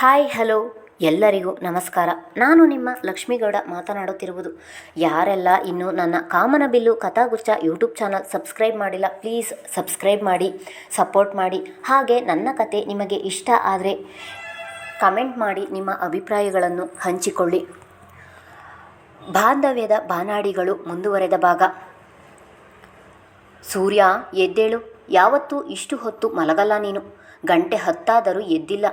Hi, hello. ಎಲ್ಲರಿಗೂ ನಮಸ್ಕಾರ. ನಾನು ನಿಮ್ಮ ಲಕ್ಷ್ಮೀಗೌಡ ಮಾತನಾಡುತ್ತಿರುವುದು. ಯಾರೆಲ್ಲ ಇನ್ನೂ ನನ್ನ Kamanabillu Kathaguchha YouTube channel subscribe ಮಾಡಿಲ್ಲ, ಪ್ಲೀಸ್ ಸಬ್ಸ್ಕ್ರೈಬ್ ಮಾಡಿ, ಸಪೋರ್ಟ್ ಮಾಡಿ. ಹಾಗೆ ನನ್ನ ಕತೆ ನಿಮಗೆ ಇಷ್ಟ ಆದರೆ ಕಮೆಂಟ್ ಮಾಡಿ, ನಿಮ್ಮ ಅಭಿಪ್ರಾಯಗಳನ್ನು ಹಂಚಿಕೊಳ್ಳಿ. ಬಾಂಧವ್ಯದ ಬಾನಾಡಿಗಳು ಮುಂದುವರೆದ ಭಾಗ. ಸೂರ್ಯ, ಎದ್ದೇಳು. ಯಾವತ್ತೂ ಇಷ್ಟು ಹೊತ್ತು ಮಲಗಲ್ಲ ನೀನು. ಗಂಟೆ ಹತ್ತಾದರೂ ಎದ್ದಿಲ್ಲ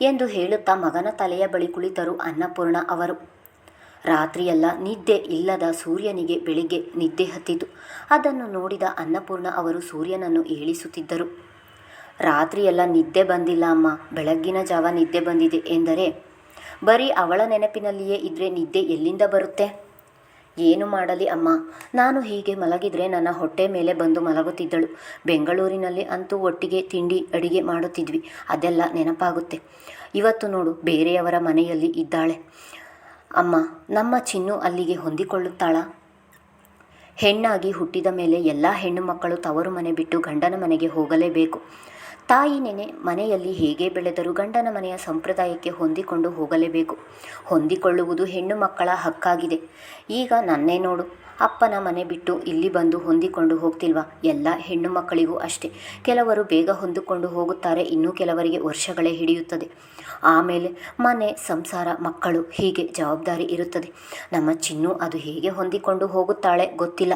ಎಂದು ಹೇಳುತ್ತಾ ಮಗನ ತಲೆಯ ಬಳಿ ಕುಳಿತರು ಅನ್ನಪೂರ್ಣ ಅವರು. ರಾತ್ರಿಯೆಲ್ಲ ನಿದ್ದೆ ಇಲ್ಲದ ಸೂರ್ಯನಿಗೆ ಬೆಳಿಗ್ಗೆ ನಿದ್ದೆ ಹತ್ತಿತು. ಅದನ್ನು ನೋಡಿದ ಅನ್ನಪೂರ್ಣ ಅವರು ಸೂರ್ಯನನ್ನು ಏಳಿಸುತ್ತಿದ್ದರು. ರಾತ್ರಿಯೆಲ್ಲ ನಿದ್ದೆ ಬಂದಿಲ್ಲ ಅಮ್ಮ, ಬೆಳಗ್ಗಿನ ಜಾವ ನಿದ್ದೆ ಬಂದಿದೆ ಎಂದರೆ, ಬರೀ ಅವಳ ನೆನಪಿನಲ್ಲಿಯೇ ಇದ್ರೆ ನಿದ್ದೆ ಎಲ್ಲಿಂದ ಬರುತ್ತೆ? ಏನು ಮಾಡಲಿ ಅಮ್ಮ? ನಾನು ಹೀಗೆ ಮಲಗಿದರೆ ನನ್ನ ಹೊಟ್ಟೆ ಮೇಲೆ ಬಂದು ಮಲಗುತ್ತಿದ್ದಳು. ಬೆಂಗಳೂರಿನಲ್ಲಿ ಅಂತೂ ಒಟ್ಟಿಗೆ ತಿಂಡಿ, ಅಡಿಗೆ ಮಾಡುತ್ತಿದ್ವಿ. ಅದೆಲ್ಲ ನೆನಪಾಗುತ್ತೆ. ಇವತ್ತು ನೋಡು, ಬೇರೆಯವರ ಮನೆಯಲ್ಲಿ ಇದ್ದಾಳೆ. ಅಮ್ಮ, ನಮ್ಮ ಚಿನ್ನು ಅಲ್ಲಿಗೆ ಹೊಂದಿಕೊಳ್ಳುತ್ತಾಳ? ಹೆಣ್ಣಾಗಿ ಹುಟ್ಟಿದ ಮೇಲೆ ಎಲ್ಲ ಹೆಣ್ಣು ಮಕ್ಕಳು ತವರು ಮನೆ ಬಿಟ್ಟು ಗಂಡನ ಮನೆಗೆ ಹೋಗಲೇಬೇಕು. ತಾಯಿ ನೆನೆ ಮನೆಯಲ್ಲಿ ಹೇಗೆ ಬೆಳೆದರೂ ಗಂಡನ ಮನೆಯ ಸಂಪ್ರದಾಯಕ್ಕೆ ಹೊಂದಿಕೊಂಡು ಹೋಗಲೇಬೇಕು. ಹೊಂದಿಕೊಳ್ಳುವುದು ಹೆಣ್ಣು ಮಕ್ಕಳ ಹಕ್ಕಾಗಿದೆ. ಈಗ ನನ್ನೇ ನೋಡು. ಅಪ್ಪನ ಮನೆ ಬಿಟ್ಟು ಇಲ್ಲಿ ಬಂದು ಹೊಂದಿಕೊಂಡು ಹೋಗ್ತಿಲ್ವಾ? ಎಲ್ಲ ಹೆಣ್ಣು ಮಕ್ಕಳಿಗೂ ಅಷ್ಟೇ. ಕೆಲವರು ಬೇಗ ಹೊಂದಿಕೊಂಡು ಹೋಗುತ್ತಾರೆ. ಇನ್ನೂ ಕೆಲವರಿಗೆ ವರ್ಷಗಳೇ ಹಿಡಿಯುತ್ತದೆ. ಆಮೇಲೆ ಮನೆ, ಸಂಸಾರ, ಮಕ್ಕಳು ಹೀಗೆ ಜವಾಬ್ದಾರಿ ಇರುತ್ತದೆ. ನಮ್ಮ ಚಿನ್ನು ಅದು ಹೇಗೆ ಹೊಂದಿಕೊಂಡು ಹೋಗುತ್ತಾಳೆ ಗೊತ್ತಿಲ್ಲ.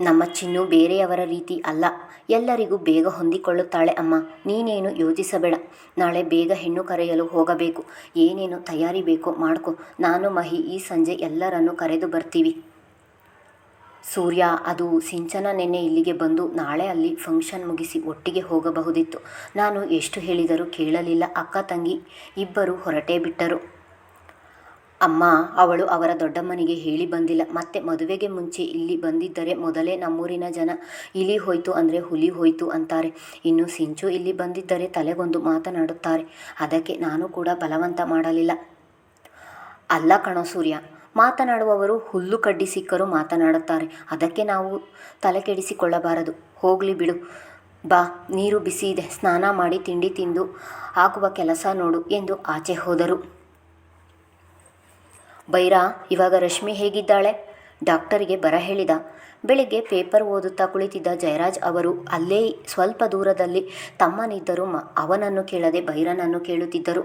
ನಮ್ಮ ಚಿನ್ನು ಬೇರೆಯವರ ರೀತಿ ಅಲ್ಲ. ಎಲ್ಲರಿಗೂ ಬೇಗ ಹೊಂದಿಕೊಳ್ಳುತ್ತಾಳೆ ಅಮ್ಮ. ನೀನೇನು ಯೋಚಿಸಬೇಡ. ನಾಳೆ ಬೇಗ ಹೆಣ್ಣು ಕರೆಯಲು ಹೋಗಬೇಕು. ಏನೇನು ತಯಾರಿ ಬೇಕೋ ಮಾಡ್ಕೊ. ನಾನು, ಮಹಿ, ಈ ಸಂಜೆ ಎಲ್ಲರನ್ನು ಕರೆದು ಬರ್ತೀವಿ. ಸೂರ್ಯ, ಅದು ಸಿಂಚನ ನೆನ್ನೆ ಇಲ್ಲಿಗೆ ಬಂದು ನಾಳೆ ಅಲ್ಲಿ ಫಂಕ್ಷನ್ ಮುಗಿಸಿ ಒಟ್ಟಿಗೆ ಹೋಗಬಹುದಿತ್ತು. ನಾನು ಎಷ್ಟು ಹೇಳಿದರೂ ಕೇಳಲಿಲ್ಲ. ಅಕ್ಕ, ತಂಗಿ ಇಬ್ಬರು ಹೊರಟೇ ಬಿಟ್ಟರು. ಅಮ್ಮ, ಅವಳು ಅವರ ದೊಡ್ಡಮ್ಮನಿಗೆ ಹೇಳಿ ಬಂದಿಲ್ಲ. ಮತ್ತೆ ಮದುವೆಗೆ ಮುಂಚೆ ಇಲ್ಲಿ ಬಂದಿದ್ದರೆ ಮೊದಲೇ ನಮ್ಮೂರಿನ ಜನ ಇಲಿ ಹೋಯ್ತು ಅಂದರೆ ಹುಲಿ ಹೋಯ್ತು ಅಂತಾರೆ. ಇನ್ನು ಸಿಂಚು ಇಲ್ಲಿ ಬಂದಿದ್ದರೆ ತಲೆಗೊಂದು ಮಾತನಾಡುತ್ತಾರೆ. ಅದಕ್ಕೆ ನಾನು ಕೂಡ ಬಲವಂತ ಮಾಡಲಿಲ್ಲ. ಅಲ್ಲ ಕಣೋ ಸೂರ್ಯ, ಮಾತನಾಡುವವರು ಹುಲ್ಲು ಕಡ್ಡಿ ಸಿಕ್ಕರು ಮಾತನಾಡುತ್ತಾರೆ. ಅದಕ್ಕೆ ನಾವು ತಲೆ ಕೆಡಿಸಿಕೊಳ್ಳಬಾರದು. ಹೋಗಲಿ ಬಿಡು. ಬಾ, ನೀರು ಬಿಸಿ ಇದೆ. ಸ್ನಾನ ಮಾಡಿ ತಿಂಡಿ ತಿಂದು ಹಾಕುವ ಕೆಲಸ ನೋಡು ಎಂದು ಆಚೆ ಹೋದರು. ಬೈರಾ, ಇವಾಗ ರಶ್ಮಿ ಹೇಗಿದ್ದಾಳೆ? ಡಾಕ್ಟರಿಗೆ ಬರ ಹೇಳಿದ. ಬೆಳಿಗ್ಗೆ ಪೇಪರ್ ಓದುತ್ತಾ ಕುಳಿತಿದ್ದ ಜಯರಾಜ್ ಅವರು, ಅಲ್ಲೇ ಸ್ವಲ್ಪ ದೂರದಲ್ಲಿ ತಮ್ಮನಿದ್ದರೂ ಮ, ಅವನನ್ನು ಕೇಳದೆ ಬೈರನನ್ನು ಕೇಳುತ್ತಿದ್ದರು.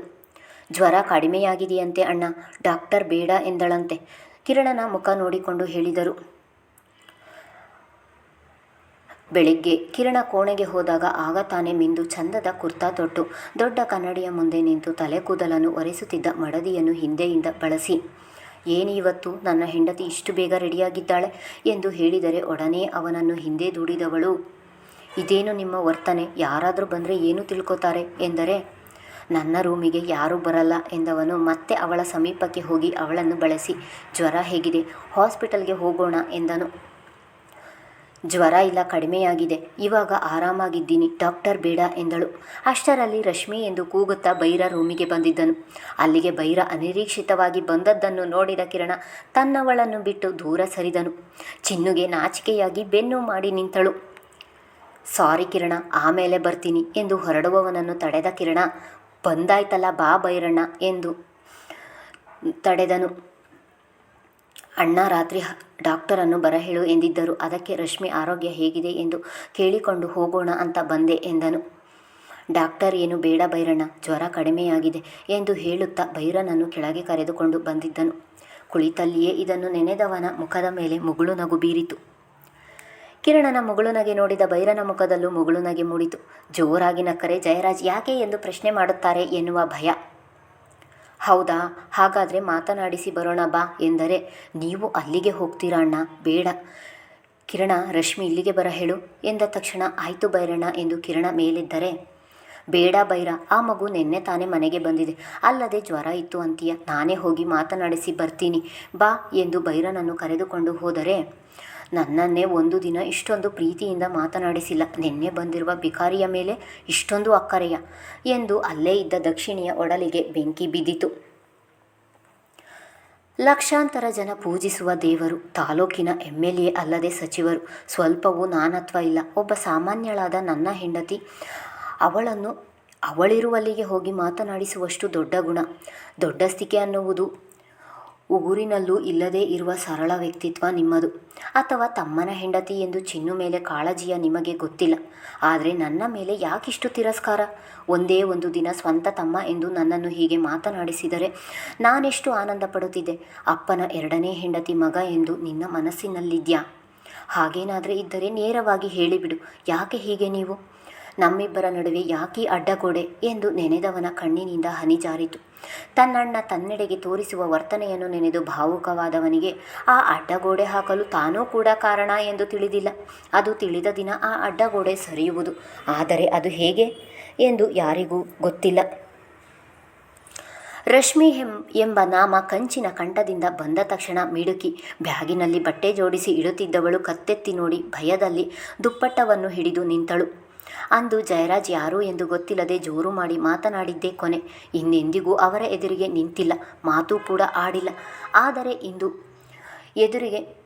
ಜ್ವರ ಕಡಿಮೆಯಾಗಿದೆಯಂತೆ ಅಣ್ಣ, ಡಾಕ್ಟರ್ ಬೇಡ ಎಂದಳಂತೆ. ಕಿರಣನ ಮುಖ ನೋಡಿಕೊಂಡು ಹೇಳಿದರು. ಬೆಳಿಗ್ಗೆ ಕಿರಣ ಕೋಣೆಗೆ ಹೋದಾಗ ಆಗ ತಾನೇ ಮಿಂದು ಚಂದದ ಕುರ್ತಾ ತೊಟ್ಟು, ದೊಡ್ಡ ಕನ್ನಡಿಯ ಮುಂದೆ ನಿಂತು ತಲೆ ಕೂದಲನ್ನು ಒರೆಸುತ್ತಿದ್ದ ಮಡದಿಯನ್ನು ಹಿಂದೆಯಿಂದ ಬಳಸಿ. ಏನಿವತ್ತು ನನ್ನ ಹೆಂಡತಿ ಇಷ್ಟು ಬೇಗ ರೆಡಿಯಾಗಿದ್ದಾಳೆ ಎಂದು ಹೇಳಿದರೆ ಒಡನೆ ಅವನನ್ನು ಹಿಂದೆ ದೂಡಿದವಳು. ಇದೇನು ನಿಮ್ಮ ವರ್ತನೆ? ಯಾರಾದರೂ ಬಂದರೆ ಏನು ತಿಳ್ಕೊತಾರೆ? ಎಂದರೆ, ನನ್ನ ರೂಮಿಗೆ ಯಾರೂ ಬರಲ್ಲ ಎಂದವನು ಮತ್ತೆ ಅವಳ ಸಮೀಪಕ್ಕೆ ಹೋಗಿ ಅವಳನ್ನು ಬಳಸಿ, ಜ್ವರ ಹೇಗಿದೆ, ಹಾಸ್ಪಿಟಲ್ಗೆ ಹೋಗೋಣ ಎಂದನು. ಜ್ವರ ಇಲ್ಲ ಕಡಿಮೆಯಾಗಿದೆ ಇವಾಗ ಆರಾಮಾಗಿದ್ದೀನಿ. ಡಾಕ್ಟರ್ ಬೇಡ ಎಂದಳು. ಅಷ್ಟರಲ್ಲಿ ರಶ್ಮಿ ಎಂದು ಕೂಗುತ್ತಾ ಬೈರ ರೂಮಿಗೆ ಬಂದಿದ್ದನು. ಅಲ್ಲಿಗೆ ಬೈರ ಅನಿರೀಕ್ಷಿತವಾಗಿ ಬಂದದ್ದನ್ನು ನೋಡಿದ ಕಿರಣ ತನ್ನವಳನ್ನು ಬಿಟ್ಟು ದೂರ ಸರಿದನು. ಚಿನ್ನುಗೆ ನಾಚಿಕೆಯಾಗಿ ಬೆನ್ನು ಮಾಡಿ ನಿಂತಳು. ಸಾರಿ ಕಿರಣ, ಆಮೇಲೆ ಬರ್ತೀನಿ ಎಂದು ಹೊರಡುವವನನ್ನು ತಡೆದ ಕಿರಣ, ಬಂದಾಯ್ತಲ್ಲ ಬಾ ಬೈರಣ್ಣ ಎಂದು ತಡೆದನು. ಅಣ್ಣ ರಾತ್ರಿ ಡಾಕ್ಟರನ್ನು ಬರಹೇಳು ಎಂದಿದ್ದರು. ಅದಕ್ಕೆ ರಶ್ಮಿ, ಆರೋಗ್ಯ ಹೇಗಿದೆ ಎಂದು ಕೇಳಿಕೊಂಡು ಹೋಗೋಣ ಅಂತ ಬಂದೆ ಎಂದನು. ಡಾಕ್ಟರ್, ಏನು ಬೇಡ ಬೈರಣ್ಣ, ಜ್ವರ ಕಡಿಮೆಯಾಗಿದೆ ಎಂದು ಹೇಳುತ್ತಾ ಭೈರನನ್ನು ಕೆಳಗೆ ಕರೆದುಕೊಂಡು ಬಂದಿದ್ದನು. ಕುಳಿತಲ್ಲಿಯೇ ಇದನ್ನು ನೆನೆದವನ ಮುಖದ ಮೇಲೆ ಮುಗುಳು ನಗು ಬೀರಿತು. ಕಿರಣನ ಮುಗುಳುನಗೆ ನೋಡಿದ ಭೈರನ ಮುಖದಲ್ಲೂ ಮುಗುಳು ನಗೆ ಮೂಡಿತು. ಜೋರಾಗಿ ನಕ್ಕರೆ, ಜಯರಾಜ್, ಯಾಕೆ? ಎಂದು ಪ್ರಶ್ನೆ ಮಾಡುತ್ತಾರೆ ಎನ್ನುವ ಭಯ. ಹೌದಾ? ಹಾಗಾದರೆ ಮಾತನಾಡಿಸಿ ಬರೋಣ ಬಾ ಎಂದರೆ, ನೀವು ಅಲ್ಲಿಗೆ ಹೋಗ್ತೀರಾ ಅಣ್ಣ? ಬೇಡ. ಕಿರಣ, ರಶ್ಮಿ ಇಲ್ಲಿಗೆ ಬರ ಹೇಳು ಎಂದ ತಕ್ಷಣ, ಆಯಿತು ಬೈರಣ್ಣ ಎಂದು ಕಿರಣ ಮೇಲಿದ್ದರೆ, ಬೇಡ ಬೈರ, ಆ ಮಗು ನಿನ್ನೆ ತಾನೇ ಮನೆಗೆ ಬಂದಿದೆ. ಅಲ್ಲದೆ ಜ್ವರ ಇತ್ತು ಅಂತೀಯ. ನಾನೇ ಹೋಗಿ ಮಾತನಾಡಿಸಿ ಬರ್ತೀನಿ. ಬಾ ಎಂದು ಬೈರನನ್ನು ಕರೆದುಕೊಂಡು ಹೋದರೆ ನನ್ನನ್ನೇ ಒಂದು ದಿನ ಇಷ್ಟೊಂದು ಪ್ರೀತಿಯಿಂದ ಮಾತನಾಡಿಸಿಲ್ಲ. ನಿನ್ನೆ ಬಂದಿರುವ ಬಿಕಾರಿಯ ಮೇಲೆ ಇಷ್ಟೊಂದು ಅಕ್ಕರೆಯ ಎಂದು ಅಲ್ಲೇ ಇದ್ದ ದಕ್ಷಿಣಿಯ ಒಡಲಿಗೆ ಬೆಂಕಿ ಬಿದ್ದಿತು. ಲಕ್ಷಾಂತರ ಜನ ಪೂಜಿಸುವ ದೇವರು, ತಾಲೂಕಿನ ಎಂ ಎಲ್ ಎ ಅಲ್ಲದೆ ಸಚಿವರು, ಸ್ವಲ್ಪವೂ ನಾನತ್ವ ಇಲ್ಲ. ಒಬ್ಬ ಸಾಮಾನ್ಯಳಾದ ನನ್ನ ಹೆಂಡತಿ, ಅವಳನ್ನು ಅವಳಿರುವಲ್ಲಿಗೆ ಹೋಗಿ ಮಾತನಾಡಿಸುವಷ್ಟು ದೊಡ್ಡ ಗುಣ. ದೊಡ್ಡಸ್ತಿಕೆ ಅನ್ನುವುದು ಉಗುರಿನಲ್ಲೂ ಇಲ್ಲದೇ ಇರುವ ಸರಳ ವ್ಯಕ್ತಿತ್ವ ನಿಮ್ಮದು. ಅಥವಾ ತಮ್ಮನ ಹೆಂಡತಿ ಎಂದು ಚಿನ್ನು ಮೇಲೆ ಕಾಳಜಿಯ ನಿಮಗೆ ಗೊತ್ತಿಲ್ಲ. ಆದರೆ ನನ್ನ ಮೇಲೆ ಯಾಕಿಷ್ಟು ತಿರಸ್ಕಾರ? ಒಂದೇ ಒಂದು ದಿನ ಸ್ವಂತ ತಮ್ಮ ಎಂದು ನನ್ನನ್ನು ಹೀಗೆ ಮಾತನಾಡಿಸಿದರೆ ನಾನೆಷ್ಟು ಆನಂದ ಪಡುತ್ತಿದ್ದೆ ಅಪ್ಪನ ಎರಡನೇ ಹೆಂಡತಿ ಮಗ ಎಂದು ನಿನ್ನ ಮನಸ್ಸಿನಲ್ಲಿದ್ಯಾ? ಹಾಗೇನಾದರೆ ಇದ್ದರೆ ನೇರವಾಗಿ ಹೇಳಿಬಿಡು. ಯಾಕೆ ಹೀಗೆ ನೀವು? ನಮ್ಮಿಬ್ಬರ ನಡುವೆ ಯಾಕೆ ಅಡ್ಡಗೋಡೆ? ಎಂದು ನೆನೆದವನ ಕಣ್ಣಿನಿಂದ ಹನಿ ಜಾರಿತು. ತನ್ನಣ್ಣ ತನ್ನೆಡೆಗೆ ತೋರಿಸುವ ವರ್ತನೆಯನ್ನು ನೆನೆದು ಭಾವುಕವಾದವನಿಗೆ ಆ ಅಡ್ಡಗೋಡೆ ಹಾಕಲು ತಾನೂ ಕೂಡ ಕಾರಣ ಎಂದು ತಿಳಿದಿಲ್ಲ. ಅದು ತಿಳಿದ ದಿನ ಆ ಅಡ್ಡಗೋಡೆ ಸರಿಯುವುದು. ಆದರೆ ಅದು ಹೇಗೆ ಎಂದು ಯಾರಿಗೂ ಗೊತ್ತಿಲ್ಲ. ರಶ್ಮಿ ಹೆಂ ಎಂಬ ನಾಮ ಕಂಚಿನ ಕಂಠದಿಂದ ಬಂದ ತಕ್ಷಣ ಮಿಡುಕಿ ಬ್ಯಾಗಿನಲ್ಲಿ ಬಟ್ಟೆ ಜೋಡಿಸಿ ಇಡುತ್ತಿದ್ದವಳು ಕತ್ತೆತ್ತಿ ನೋಡಿ ಭಯದಲ್ಲಿ ದುಪ್ಪಟ್ಟವನ್ನು ಹಿಡಿದು ನಿಂತಳು. ಅಂದು ಜಯರಾಜ್ ಯಾರು ಎಂದು ಗೊತ್ತಿಲ್ಲದೆ ಜೋರು ಮಾಡಿ ಮಾತನಾಡಿದ್ದೇ ಕೊನೆ. ಇನ್ನೆಂದಿಗೂ ಅವರ ಎದುರಿಗೆ ನಿಂತಿಲ್ಲ, ಮಾತು ಕೂಡ ಆಡಿಲ್ಲ. ಆದರೆ ಇಂದು ಎದುರಿಗೆ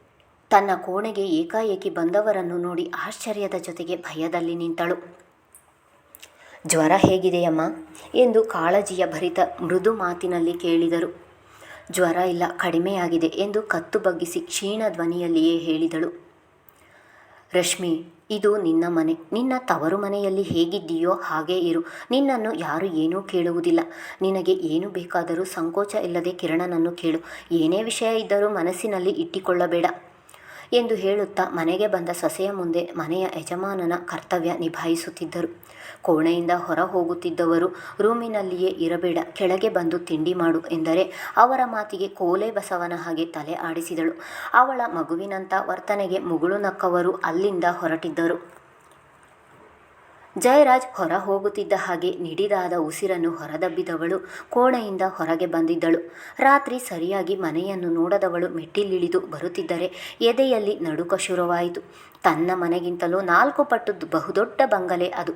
ತನ್ನ ಕೋಣೆಗೆ ಏಕಾಏಕಿ ಬಂದವರನ್ನು ನೋಡಿ ಆಶ್ಚರ್ಯದ ಜೊತೆಗೆ ಭಯದಲ್ಲಿ ನಿಂತಳು. ಜ್ವರ ಹೇಗಿದೆಯಮ್ಮ? ಎಂದು ಕಾಳಜಿಯ ಭರಿತ ಮೃದು ಮಾತಿನಲ್ಲಿ ಕೇಳಿದರು. ಜ್ವರ ಇಲ್ಲ, ಕಡಿಮೆಯಾಗಿದೆ ಎಂದು ಕತ್ತು ಬಗ್ಗಿಸಿ ಕ್ಷೀಣ ಧ್ವನಿಯಲ್ಲಿಯೇ ಹೇಳಿದಳು. ರಶ್ಮಿ, ಇದು ನಿನ್ನ ಮನೆ. ನಿನ್ನ ತವರು ಮನೆಯಲ್ಲಿ ಹೇಗಿದ್ದೀಯೋ ಹಾಗೇ ಇರು. ನಿನ್ನನ್ನು ಯಾರು ಏನೂ ಕೇಳುವುದಿಲ್ಲ. ನಿನಗೆ ಏನು ಬೇಕಾದರೂ ಸಂಕೋಚ ಇಲ್ಲದೆ ಕಿರಣನನ್ನು ಕೇಳು. ಏನೇ ವಿಷಯ ಇದ್ದರೂ ಮನಸ್ಸಿನಲ್ಲಿ ಇಟ್ಟಿಕೊಳ್ಳಬೇಡ. ಎಂದು ಹೇಳುತ್ತಾ ಮನೆಗೆ ಬಂದ ಸೊಸೆಯ ಮುಂದೆ ಮನೆಯ ಯಜಮಾನನ ಕರ್ತವ್ಯ ನಿಭಾಯಿಸುತ್ತಿದ್ದರು. ಕೋಣೆಯಿಂದ ಹೊರ ಹೋಗುತ್ತಿದ್ದವರು ರೂಮಿನಲ್ಲಿಯೇ ಇರಬೇಡ, ಕೆಳಗೆ ಬಂದು ತಿಂಡಿ ಮಾಡು ಎಂದರೆ ಅವರ ಮಾತಿಗೆ ಕೋಲೆ ಬಸವನ ಹಾಗೆ ತಲೆ ಆಡಿಸಿದಳು. ಅವಳ ಮಗುವಿನಂಥ ವರ್ತನೆಗೆ ಮುಗುಳು ನಕ್ಕವರು ಅಲ್ಲಿಂದ ಹೊರಟಿದ್ದರು. ಜಯರಾಜ್ ಹೊರ ಹೋಗುತ್ತಿದ್ದ ಹಾಗೆ ನಿಡಿದಾದ ಉಸಿರನ್ನು ಹೊರದಬ್ಬಿದವಳು, ಕೋಣೆಯಿಂದ ಹೊರಗೆ ಬಂದಿದ್ದಳು. ರಾತ್ರಿ ಸರಿಯಾಗಿ ಮನೆಯನ್ನು ನೋಡದವಳು ಮೆಟ್ಟಿಲಿಳಿದು ಬರುತ್ತಿದ್ದರೆ ಎದೆಯಲ್ಲಿ ನಡುಕ ಶುರುವಾಯಿತು. ತನ್ನ ಮನೆಗಿಂತಲೂ ನಾಲ್ಕು ಪಟ್ಟು ಬಹುದೊಡ್ಡ ಬಂಗಲೆ ಅದು.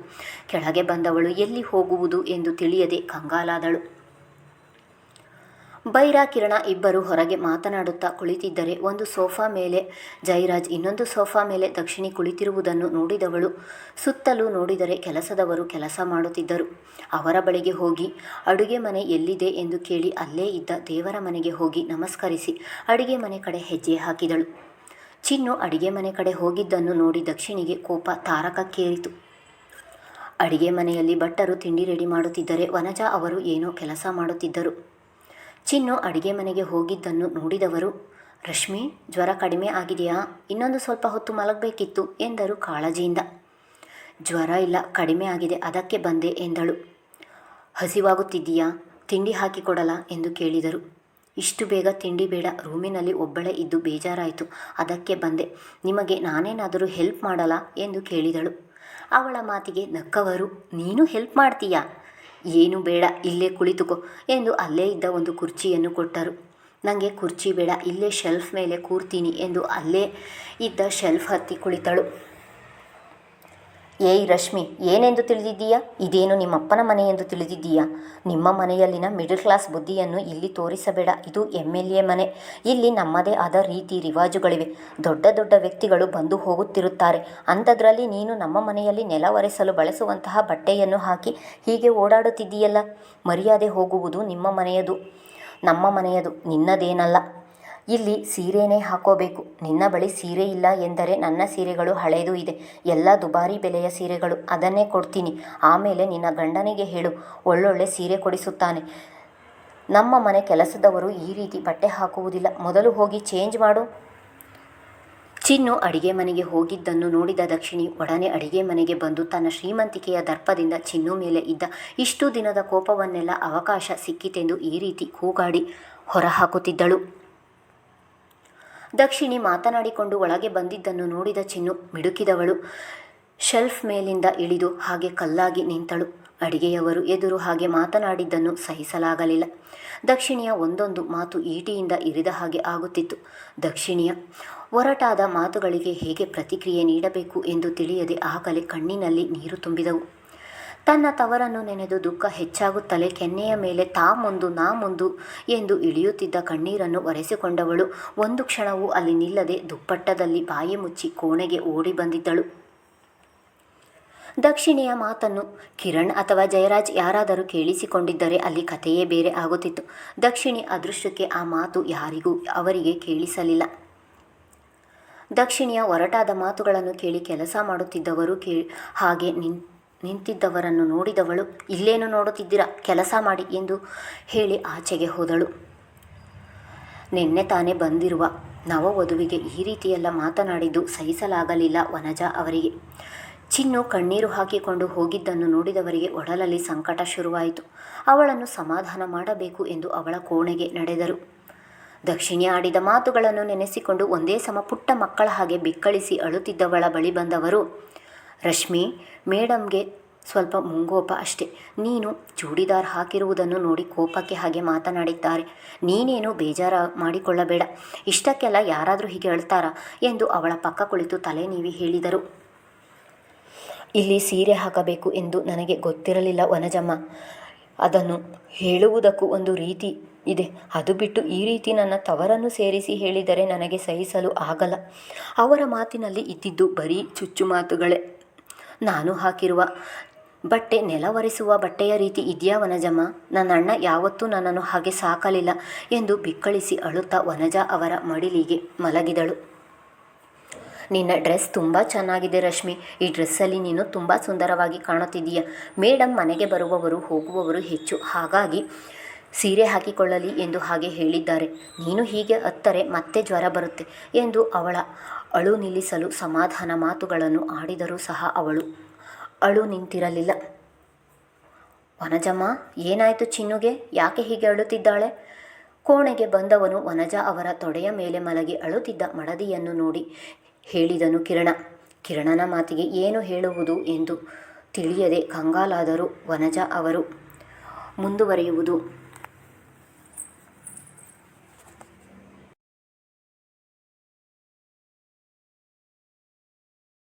ಕೆಳಗೆ ಬಂದವಳು ಎಲ್ಲಿ ಹೋಗುವುದು ಎಂದು ತಿಳಿಯದೆ ಕಂಗಾಲಾದಳು. ಬೈರಾ ಕಿರಣ ಇಬ್ಬರು ಹೊರಗೆ ಮಾತನಾಡುತ್ತಾ ಕುಳಿತಿದ್ದರೆ ಒಂದು ಸೋಫಾ ಮೇಲೆ ಜೈರಾಜ್, ಇನ್ನೊಂದು ಸೋಫಾ ಮೇಲೆ ದಕ್ಷಿಣಿ ಕುಳಿತಿರುವುದನ್ನು ನೋಡಿದವಳು. ಸುತ್ತಲೂ ನೋಡಿದರೆ ಕೆಲಸದವರು ಕೆಲಸ ಮಾಡುತ್ತಿದ್ದರು. ಅವರ ಬಳಿಗೆ ಹೋಗಿ, ಅಡುಗೆ ಮನೆ ಎಲ್ಲಿದೆ? ಎಂದು ಕೇಳಿ ಅಲ್ಲೇ ಇದ್ದ ದೇವರ ಮನೆಗೆ ಹೋಗಿ ನಮಸ್ಕರಿಸಿ ಅಡುಗೆ ಮನೆ ಕಡೆ ಹೆಜ್ಜೆ ಹಾಕಿದಳು. ಚಿನ್ನು ಅಡಿಗೆ ಮನೆ ಕಡೆ ಹೋಗಿದ್ದನ್ನು ನೋಡಿ ದಕ್ಷಿಣಿಗೆ ಕೋಪ ತಾರಕಕ್ಕೇರಿತು. ಅಡಿಗೆ ಮನೆಯಲ್ಲಿ ಭಟ್ಟರು ತಿಂಡಿ ರೆಡಿ ಮಾಡುತ್ತಿದ್ದರೆ ವನಜಾ ಅವರು ಏನೋ ಕೆಲಸ ಮಾಡುತ್ತಿದ್ದರು. ಚಿನ್ನು ಅಡುಗೆ ಮನೆಗೆ ಹೋಗಿದ್ದನ್ನು ನೋಡಿದವರು, ರಶ್ಮಿ, ಜ್ವರ ಕಡಿಮೆ ಆಗಿದೆಯಾ? ಇನ್ನೊಂದು ಸ್ವಲ್ಪ ಹೊತ್ತು ಮಲಗಬೇಕಿತ್ತು ಎಂದರು ಕಾಳಜಿಯಿಂದ. ಜ್ವರ ಇಲ್ಲ, ಕಡಿಮೆ ಆಗಿದೆ, ಅದಕ್ಕೆ ಬಂದೆ ಎಂದಳು. ಹಸಿವಾಗುತ್ತಿದ್ದೀಯಾ? ತಿಂಡಿ ಹಾಕಿಕೊಡಲ ಎಂದು ಕೇಳಿದರು. ಇಷ್ಟು ಬೇಗ ತಿಂಡಿ ಬೇಡ, ರೂಮಿನಲ್ಲಿ ಒಬ್ಬಳೇ ಇದ್ದು ಬೇಜಾರಾಯಿತು, ಅದಕ್ಕೆ ಬಂದೆ. ನಿಮಗೆ ನಾನೇನಾದರೂ ಹೆಲ್ಪ್ ಮಾಡಲ ಎಂದು ಕೇಳಿದಳು. ಅವಳ ಮಾತಿಗೆ ನಕ್ಕವರು, ನೀನು ಹೆಲ್ಪ್ ಮಾಡ್ತೀಯಾ? ಏನು ಬೇಡ, ಇಲ್ಲೇ ಕುಳಿತುಕೋ ಎಂದು ಅಲ್ಲೇ ಇದ್ದ ಒಂದು ಕುರ್ಚಿಯನ್ನು ಕೊಟ್ಟರು. ನನಗೆ ಕುರ್ಚಿ ಬೇಡ, ಇಲ್ಲೇ ಶೆಲ್ಫ್ ಮೇಲೆ ಕೂರ್ತೀನಿ ಎಂದು ಅಲ್ಲೇ ಇದ್ದ ಶೆಲ್ಫ್ ಹತ್ತಿ ಕುಳಿತಳು. ಏಯ್ ರಶ್ಮಿ, ಏನೆಂದು ತಿಳಿದಿದ್ದೀಯಾ? ಇದೇನು ನಿಮ್ಮಪ್ಪನ ಮನೆ ಎಂದು ತಿಳಿದಿದ್ದೀಯಾ? ನಿಮ್ಮ ಮನೆಯಲ್ಲಿನ ಮಿಡಲ್ ಕ್ಲಾಸ್ ಬುದ್ಧಿಯನ್ನು ಇಲ್ಲಿ ತೋರಿಸಬೇಡ. ಇದು ಎಂ ಎಲ್ ಎ ಮನೆ. ಇಲ್ಲಿ ನಮ್ಮದೇ ಆದ ರೀತಿ ರಿವಾಜುಗಳಿವೆ. ದೊಡ್ಡ ದೊಡ್ಡ ವ್ಯಕ್ತಿಗಳು ಬಂದು ಹೋಗುತ್ತಿರುತ್ತಾರೆ. ಅಂಥದ್ರಲ್ಲಿ ನೀನು ನಮ್ಮ ಮನೆಯಲ್ಲಿ ನೆಲ ಒರೆಸಲು ಬಳಸುವಂತಹ ಬಟ್ಟೆಯನ್ನು ಹಾಕಿ ಹೀಗೆ ಓಡಾಡುತ್ತಿದ್ದೀಯಲ್ಲ? ಮರ್ಯಾದೆ ಹೋಗುವುದು ನಿಮ್ಮ ಮನೆಯದು. ನಮ್ಮ ಮನೆಯದು. ನಿನ್ನದೇನಲ್ಲ. ಇಲ್ಲಿ ಸೀರೆನೇ ಹಾಕೋಬೇಕು. ನಿನ್ನ ಬಳಿ ಸೀರೆ ಇಲ್ಲ ಎಂದರೆ ನನ್ನ ಸೀರೆಗಳು ಹಳೆಯದು ಇದೆ. ಎಲ್ಲ ದುಬಾರಿ ಬೆಲೆಯ ಸೀರೆಗಳು ಅದನ್ನೇ ಕೊಡ್ತೀನಿ. ಆಮೇಲೆ ನಿನ್ನ ಗಂಡನಿಗೆ ಹೇಳು. ಒಳ್ಳೊಳ್ಳೆ ಸೀರೆ ಕೊಡಿಸುತ್ತಾನೆ. ನಮ್ಮ ಮನೆ ಕೆಲಸದವರು ಈ ರೀತಿ ಬಟ್ಟೆ ಹಾಕುವುದಿಲ್ಲ. ಮೊದಲು ಹೋಗಿ ಚೇಂಜ್ ಮಾಡು. ಚಿನ್ನು ಅಡಿಗೆ ಮನೆಗೆ ಹೋಗಿದ್ದನ್ನು ನೋಡಿದ ದಕ್ಷಿಣಿ ಒಡನೆ ಅಡಿಗೆ ಮನೆಗೆ ಬಂದು ತನ್ನ ಶ್ರೀಮಂತಿಕೆಯ ದರ್ಪದಿಂದ ಚಿನ್ನು ಮೇಲೆ ಇದ್ದ ಇಷ್ಟು ದಿನದ ಕೋಪವನ್ನೆಲ್ಲ ಅವಕಾಶ ಸಿಕ್ಕಿತೆಂದು ಈ ರೀತಿ ಕೂಗಾಡಿ ಹೊರಹಾಕುತ್ತಿದ್ದಳು. ದಕ್ಷಿಣಿ ಮಾತನಾಡಿಕೊಂಡು ಒಳಗೆ ಬಂದಿದ್ದನ್ನು ನೋಡಿದ ಚಿನ್ನು ಮಿಡುಕಿದವಳು. ಶೆಲ್ಫ್ ಮೇಲಿಂದ ಇಳಿದು ಹಾಗೆ ಕಲ್ಲಾಗಿ ನಿಂತಳು. ಅಡಿಗೆಯವರು ಎದುರು ಹಾಗೆ ಮಾತನಾಡಿದ್ದನ್ನು ಸಹಿಸಲಾಗಲಿಲ್ಲ. ದಕ್ಷಿಣಿಯ ಒಂದೊಂದು ಮಾತು ಈಟಿಯಿಂದ ಇರಿದ ಹಾಗೆ ಆಗುತ್ತಿತ್ತು. ದಕ್ಷಿಣಿಯ ಒರಟಾದ ಮಾತುಗಳಿಗೆ ಹೇಗೆ ಪ್ರತಿಕ್ರಿಯೆ ನೀಡಬೇಕು ಎಂದು ತಿಳಿಯದೆ ಆಗಲೇ ಕಣ್ಣಿನಲ್ಲಿ ನೀರು ತುಂಬಿದವು. ತನ್ನ ತವರನ್ನು ನೆನೆದು ದುಃಖ ಹೆಚ್ಚಾಗುತ್ತಲೇ ಕೆನ್ನೆಯ ಮೇಲೆ ತಾ ಮುಂದು, ನಾ ಮುಂದು ಎಂದು ಇಳಿಯುತ್ತಿದ್ದ ಕಣ್ಣೀರನ್ನು ಒರೆಸಿಕೊಂಡವಳು. ಒಂದು ಕ್ಷಣವೂ ಅಲ್ಲಿ ನಿಲ್ಲದೆ ದುಪ್ಪಟ್ಟದಲ್ಲಿ ಬಾಯಿ ಮುಚ್ಚಿ ಕೋಣೆಗೆ ಓಡಿ ಬಂದಿದ್ದಳು. ದಕ್ಷಿಣೆಯ ಮಾತನ್ನು ಕಿರಣ್ ಅಥವಾ ಜಯರಾಜ್ ಯಾರಾದರೂ ಕೇಳಿಸಿಕೊಂಡಿದ್ದರೆ ಅಲ್ಲಿ ಕಥೆಯೇ ಬೇರೆ ಆಗುತ್ತಿತ್ತು. ದಕ್ಷಿಣಿ ಅದೃಷ್ಟಕ್ಕೆ ಆ ಮಾತು ಯಾರಿಗೂ, ಅವರಿಗೆ ಕೇಳಿಸಲಿಲ್ಲ. ದಕ್ಷಿಣಿಯ ಒರಟಾದ ಮಾತುಗಳನ್ನು ಕೇಳಿ ಕೆಲಸ ಮಾಡುತ್ತಿದ್ದವರು ಕೇ ಹಾಗೆ ನಿನ್ ನಿಂತಿದ್ದವರನ್ನು ನೋಡಿದವಳು, ಇಲ್ಲೇನು ನೋಡುತ್ತಿದ್ದೀರಾ? ಕೆಲಸ ಮಾಡಿ ಎಂದು ಹೇಳಿ ಆಚೆಗೆ ಹೋದಳು. ನಿನ್ನೆ ತಾನೇ ಬಂದಿರುವ ನವವಧುವಿಗೆ ಈ ರೀತಿಯೆಲ್ಲ ಮಾತನಾಡಿದ್ದು ಸಹಿಸಲಾಗಲಿಲ್ಲ ವನಜಾ ಅವರಿಗೆ. ಚಿನ್ನು ಕಣ್ಣೀರು ಹಾಕಿಕೊಂಡು ಹೋಗಿದ್ದನ್ನು ನೋಡಿದವರಿಗೆ ಒಡಲಲ್ಲಿ ಸಂಕಟ ಶುರುವಾಯಿತು. ಅವಳನ್ನು ಸಮಾಧಾನ ಮಾಡಬೇಕು ಎಂದು ಅವಳ ಕೋಣೆಗೆ ನಡೆದರು. ದಕ್ಷಿಣಿ ಆಡಿದ ಮಾತುಗಳನ್ನು ನೆನೆಸಿಕೊಂಡು ಒಂದೇ ಸಮ ಪುಟ್ಟ ಮಕ್ಕಳ ಹಾಗೆ ಬಿಕ್ಕಳಿಸಿ ಅಳುತ್ತಿದ್ದವಳ ಬಳಿ ಬಂದವರು ರಶ್ಮಿ, ಮೇಡಮ್ಗೆ ಸ್ವಲ್ಪ ಮುಂಗೋಪ ಅಷ್ಟೆ. ನೀನು ಚೂಡಿದಾರ್ ಹಾಕಿರುವುದನ್ನು ನೋಡಿ ಕೋಪಕ್ಕೆ ಹಾಗೆ ಮಾತನಾಡಿದ್ದಾರೆ. ನೀನೇನು ಬೇಜಾರ ಮಾಡಿಕೊಳ್ಳಬೇಡ. ಇಷ್ಟಕ್ಕೆಲ್ಲ ಯಾರಾದರೂ ಹೀಗೆ ಹೇಳ್ತಾರಾ ಎಂದು ಅವಳ ಪಕ್ಕ ಕುಳಿತು ತಲೆ ನೀವಿ ಹೇಳಿದರು. ಇಲ್ಲಿ ಸೀರೆ ಹಾಕಬೇಕು ಎಂದು ನನಗೆ ಗೊತ್ತಿರಲಿಲ್ಲ ವನಜಮ್ಮ. ಅದನ್ನು ಹೇಳುವುದಕ್ಕೂ ಒಂದು ರೀತಿ ಇದೆ. ಅದು ಬಿಟ್ಟು ಈ ರೀತಿ ನನ್ನ ತವರನ್ನು ಸೇರಿಸಿ ಹೇಳಿದರೆ ನನಗೆ ಸಹಿಸಲು ಆಗಲ್ಲ. ಅವರ ಮಾತಿನಲ್ಲಿ ಇದ್ದಿದ್ದು ಬರೀ ಚುಚ್ಚು ಮಾತುಗಳೇ ನಾನು ಹಾಕಿರುವ ಬಟ್ಟೆ ನೆಲವರಿಸುವ ಬಟ್ಟೆಯ ರೀತಿ ಇದೆಯಾ ವನಜಮ್ಮ? ನನ್ನ ಅಣ್ಣ ಯಾವತ್ತೂ ನನ್ನನ್ನು ಹಾಗೆ ಸಾಕಲಿಲ್ಲ ಎಂದು ಬಿಕ್ಕಳಿಸಿ ಅಳುತ್ತಾ ವನಜಾ ಅವರ ಮಡಿಲಿಗೆ ಮಲಗಿದಳು. ನಿನ್ನ ಡ್ರೆಸ್ ತುಂಬ ಚೆನ್ನಾಗಿದೆ ರಶ್ಮಿ. ಈ ಡ್ರೆಸ್ಸಲ್ಲಿ ನೀನು ತುಂಬ ಸುಂದರವಾಗಿ ಕಾಣುತ್ತಿದ್ದೀಯ. ಮೇಡಮ್ ಮನೆಗೆ ಬರುವವರು ಹೋಗುವವರು ಹೆಚ್ಚು. ಹಾಗಾಗಿ ಸೀರೆ ಹಾಕಿಕೊಳ್ಳಲಿ ಎಂದು ಹಾಗೆ ಹೇಳಿದ್ದಾರೆ. ನೀನು ಹೀಗೆ ಅತ್ತರೆ ಮತ್ತೆ ಜ್ವರ ಬರುತ್ತೆ ಎಂದು ಅವಳ ಅಳು ನಿಲ್ಲಿಸಲು ಸಮಾಧಾನ ಮಾತುಗಳನ್ನು ಆಡಿದರೂ ಸಹ ಅವಳು ಅಳು ನಿಂತಿರಲಿಲ್ಲ. ವನಜಮ್ಮ, ಏನಾಯಿತು ಚಿನ್ನುಗೆ? ಯಾಕೆ ಹೀಗೆ ಅಳುತ್ತಿದ್ದಾಳೆ? ಕೋಣೆಗೆ ಬಂದವನು ವನಜ ಅವರ ತೊಡೆಯ ಮೇಲೆ ಮಲಗಿ ಅಳುತ್ತಿದ್ದ ಮಡದಿಯನ್ನು ನೋಡಿ ಹೇಳಿದನು ಕಿರಣ. ಕಿರಣನ ಮಾತಿಗೆ ಏನು ಹೇಳುವುದು ಎಂದು ತಿಳಿಯದೆ ಕಂಗಾಲಾದರು ವನಜ ಅವರು. ಮುಂದುವರಿಯುವುದು.